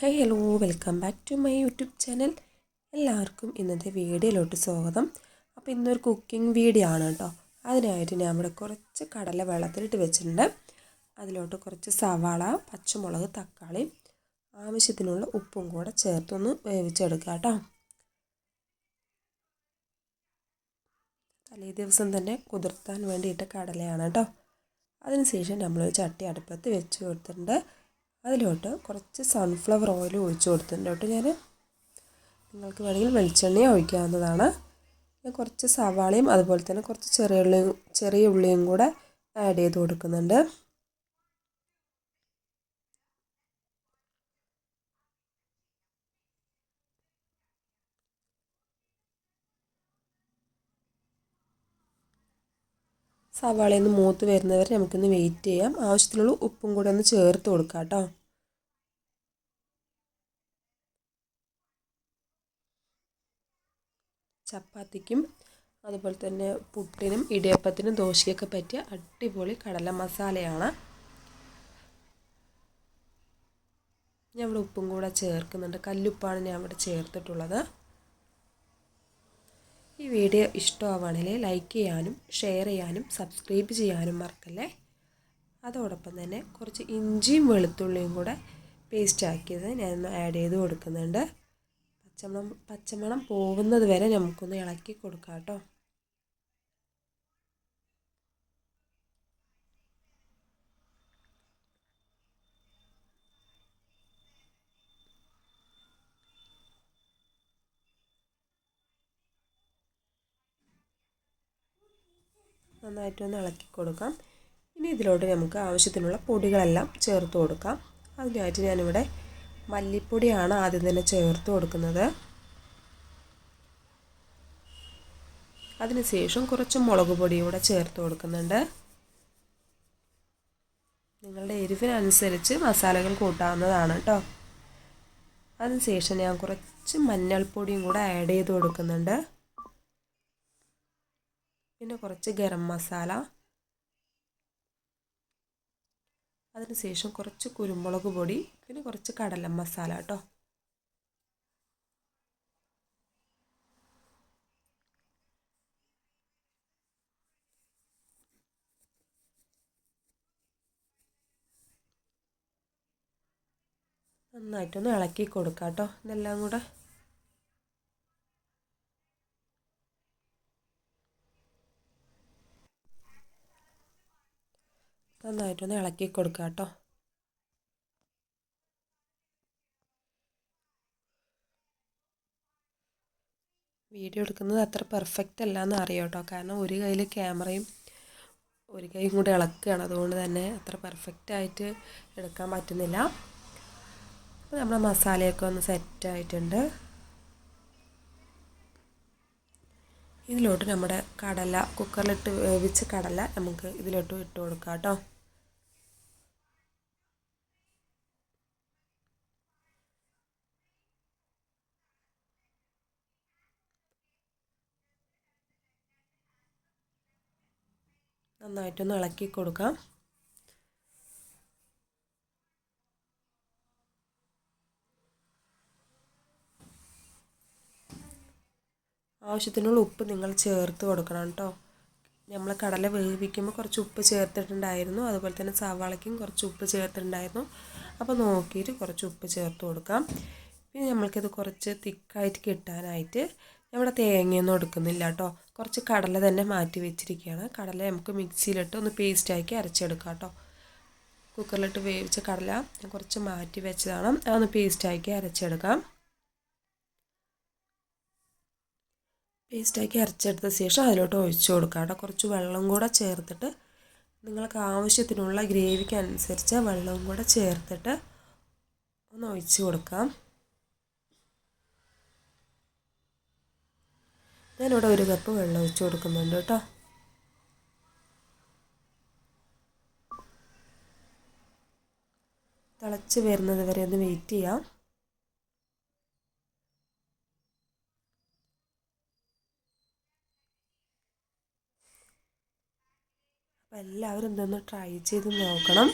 Hi hello welcome back to my YouTube channel എല്ലാവർക്കും ഇന്നത്തെ വീഡിയോയിലോട്ട് സ്വാഗതം. അപ്പോൾ ഇന്നൊരു കുക്കിംഗ് വീഡിയോ ആണ് കേട്ടോ. അതിനായിട്ട് ഞാൻ ഇവിടെ കുറച്ച് കടല വെള്ളത്തിലിട്ട് വെച്ചിട്ടുണ്ട്. അതിലോട്ട് കുറച്ച് സവാള പച്ചമുളക് തക്കാളി ആവശ്യത്തിനുള്ള ഉപ്പും കൂടെ ചേർത്തൊന്ന് വേവിച്ചെടുക്കുക കേട്ടോ. തലേ ദിവസം തന്നെ കുതിർത്താൻ വേണ്ടിയിട്ട് കടലയാണ് കേട്ടോ. അതിനുശേഷം നമ്മളൊരു ചട്ടി അടുപ്പത്ത് വെച്ച് കൊടുത്തിട്ടുണ്ട്. അതിലോട്ട് കുറച്ച് സൺഫ്ലവർ ഓയിൽ ഒഴിച്ചു കൊടുത്തിട്ടുണ്ട് കേട്ടോ ഞാൻ നിങ്ങൾക്ക് വേണമെങ്കിൽ വെളിച്ചെണ്ണ ഒഴിക്കാവുന്നതാണ്. ഞാൻ കുറച്ച് സവാളയും അതുപോലെ തന്നെ കുറച്ച് ചെറിയ ഉള്ളിയും ചെറിയ ഉള്ളിയും കൂടെ ആഡ് ചെയ്ത് കൊടുക്കുന്നുണ്ട്. സവാളയിൽ നിന്ന് മൂത്ത് വരുന്നവരെ നമുക്കൊന്ന് വെയിറ്റ് ചെയ്യാം. ആവശ്യത്തിനുള്ള ഉപ്പും കൂടെ ഒന്ന് ചേർത്ത് കൊടുക്കാം കേട്ടോ. ചപ്പാത്തിക്കും അതുപോലെ തന്നെ പുട്ടിനും ഇടിയപ്പത്തിനും ദോശയൊക്കെ പറ്റിയ അടിപൊളി കടല മസാലയാണ്. ഞാൻ ഇവിടെ ഉപ്പും കൂടെ ചേർക്കുന്നുണ്ട്. കല്ലുപ്പാണ് ഞാൻ ഇവിടെ ചേർത്തിട്ടുള്ളത്. ഈ വീഡിയോ ഇഷ്ടമാവുകയാണെങ്കിൽ ലൈക്ക് ചെയ്യാനും ഷെയർ ചെയ്യാനും സബ്സ്ക്രൈബ് ചെയ്യാനും മറക്കല്ലേ? അതോടൊപ്പം തന്നെ കുറച്ച് ഇഞ്ചിയും വെളുത്തുള്ളിയും കൂടെ പേസ്റ്റ് ആക്കിയത് ഞാനൊന്ന് ആഡ് ചെയ്ത് കൊടുക്കുന്നുണ്ട്. പച്ചമണം പച്ചമണം പോകുന്നത് വരെ നമുക്കൊന്ന് ഇളക്കി കൊടുക്കാം കേട്ടോ. നന്നായിട്ടൊന്ന് ഇളക്കി കൊടുക്കാം. ഇനി ഇതിലോട്ട് നമുക്ക് ആവശ്യത്തിനുള്ള പൊടികളെല്ലാം ചേർത്ത് കൊടുക്കാം. അതിനായിട്ട് ഞാനിവിടെ മല്ലിപ്പൊടിയാണ് ആദ്യം തന്നെ ചേർത്ത് കൊടുക്കുന്നത്. അതിനുശേഷം കുറച്ച് മുളക് പൊടി കൂടെ ചേർത്ത് കൊടുക്കുന്നുണ്ട്. നിങ്ങളുടെ എരിവിനനുസരിച്ച് മസാലകൾ കൂട്ടാവുന്നതാണ് കേട്ടോ. അതിനുശേഷം ഞാൻ കുറച്ച് മഞ്ഞൾപ്പൊടിയും കൂടെ ആഡ് ചെയ്ത് കൊടുക്കുന്നുണ്ട്. പിന്നെ കുറച്ച് ഗരം മസാല. അതിനുശേഷം കുറച്ച് കുരുമുളക് പൊടി പിന്നെ കുറച്ച് കടല മസാല കേട്ടോ നന്നായിട്ടൊന്ന് ഇളക്കി കൊടുക്കാം കേട്ടോ ഇതെല്ലാം കൂടെ നന്നായിട്ടൊന്ന് ഇളക്കി കൊടുക്കുക കേട്ടോ. വീഡിയോ എടുക്കുന്നത് അത്ര പെർഫെക്റ്റ് അല്ല എന്ന് അറിയാം കേട്ടോ. കാരണം ഒരു കയ്യിൽ ക്യാമറയും ഒരു കൈയും കൂടെ ഇളക്കുകയാണ്. അതുകൊണ്ട് തന്നെ അത്ര പെർഫെക്റ്റ് ആയിട്ട് എടുക്കാൻ പറ്റുന്നില്ല. അപ്പോൾ നമ്മുടെ മസാലയൊക്കെ ഒന്ന് സെറ്റ് ഇതിലോട്ട് നമ്മുടെ കടല കുക്കറിലിട്ട് വേവിച്ച കടല നമുക്ക് ഇതിലോട്ട് ഇട്ട് കൊടുക്കാം കേട്ടോ. നന്നായിട്ടൊന്ന് ഇളക്കി കൊടുക്കാം. ആവശ്യത്തിനുള്ള ഉപ്പ് നിങ്ങൾ ചേർത്ത് കൊടുക്കണം കേട്ടോ. നമ്മൾ കടല വേവിക്കുമ്പോൾ കുറച്ച് ഉപ്പ് ചേർത്തിട്ടുണ്ടായിരുന്നു. അതുപോലെ തന്നെ സവാളയ്ക്കും കുറച്ച് ഉപ്പ് ചേർത്തിട്ടുണ്ടായിരുന്നു. അപ്പോൾ നോക്കിയിട്ട് കുറച്ച് ഉപ്പ് ചേർത്ത് കൊടുക്കാം. പിന്നെ നമ്മൾക്കിത് കുറച്ച് തിക്കായിട്ട് കിട്ടാനായിട്ട് നമ്മുടെ തേങ്ങയൊന്നും എടുക്കുന്നില്ല കേട്ടോ. കുറച്ച് കടല തന്നെ മാറ്റി വെച്ചിരിക്കുകയാണ്. കടല നമുക്ക് മിക്സിയിലിട്ട് ഒന്ന് പേസ്റ്റാക്കി അരച്ചെടുക്കാം കേട്ടോ. കുക്കറിലിട്ട് വേവിച്ച കടല കുറച്ച് മാറ്റി വെച്ചതാണ്. അതൊന്ന് പേസ്റ്റാക്കി അരച്ചെടുക്കാം. പേസ്റ്റാക്കി അരച്ചെടുത്ത ശേഷം അതിലോട്ട് ഒഴിച്ചു കൊടുക്കുക അവിടെ കുറച്ച് വെള്ളം കൂടെ ചേർത്തിട്ട് നിങ്ങൾക്ക് ആവശ്യത്തിനുള്ള ഗ്രേവിക്ക് അനുസരിച്ച് വെള്ളവും കൂടെ ചേർത്തിട്ട് ഒന്ന് ഒഴിച്ച് കൊടുക്കാം. ഞാനിവിടെ ഒരു കപ്പ് വെള്ളം ഒഴിച്ച് കൊടുക്കുന്നുണ്ട് കേട്ടോ. തിളച്ച് വരുന്നത് വരെ ഒന്ന് വെയിറ്റ് ചെയ്യാം. അപ്പോൾ എല്ലാവരും ഇതൊന്ന് ട്രൈ ചെയ്ത് നോക്കണം.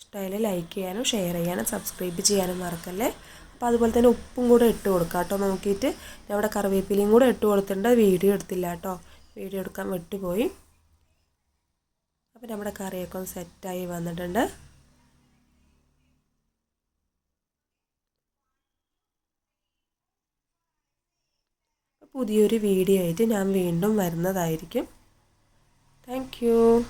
ഇഷ്ടമായാലും ലൈക്ക് ചെയ്യാനും ഷെയർ ചെയ്യാനും സബ്സ്ക്രൈബ് ചെയ്യാനും മറക്കല്ലേ? അപ്പോൾ അതുപോലെ തന്നെ ഉപ്പും കൂടെ ഇട്ട് കൊടുക്കാം കേട്ടോ നോക്കിയിട്ട്. ഇവിടെ കറിവേപ്പിലയും കൂടെ ഇട്ട് കൊടുത്തിട്ടുണ്ട്. വീഡിയോ എടുത്തില്ല കേട്ടോ. വീഡിയോ എടുക്കാൻ വിട്ടുപോയി. അപ്പോൾ നമ്മുടെ കറിയൊക്കെ ഒന്ന് സെറ്റായി വന്നിട്ടുണ്ട്. പുതിയൊരു വീഡിയോ ആയിട്ട് ഞാൻ വീണ്ടും വരുന്നതായിരിക്കും. Thank you.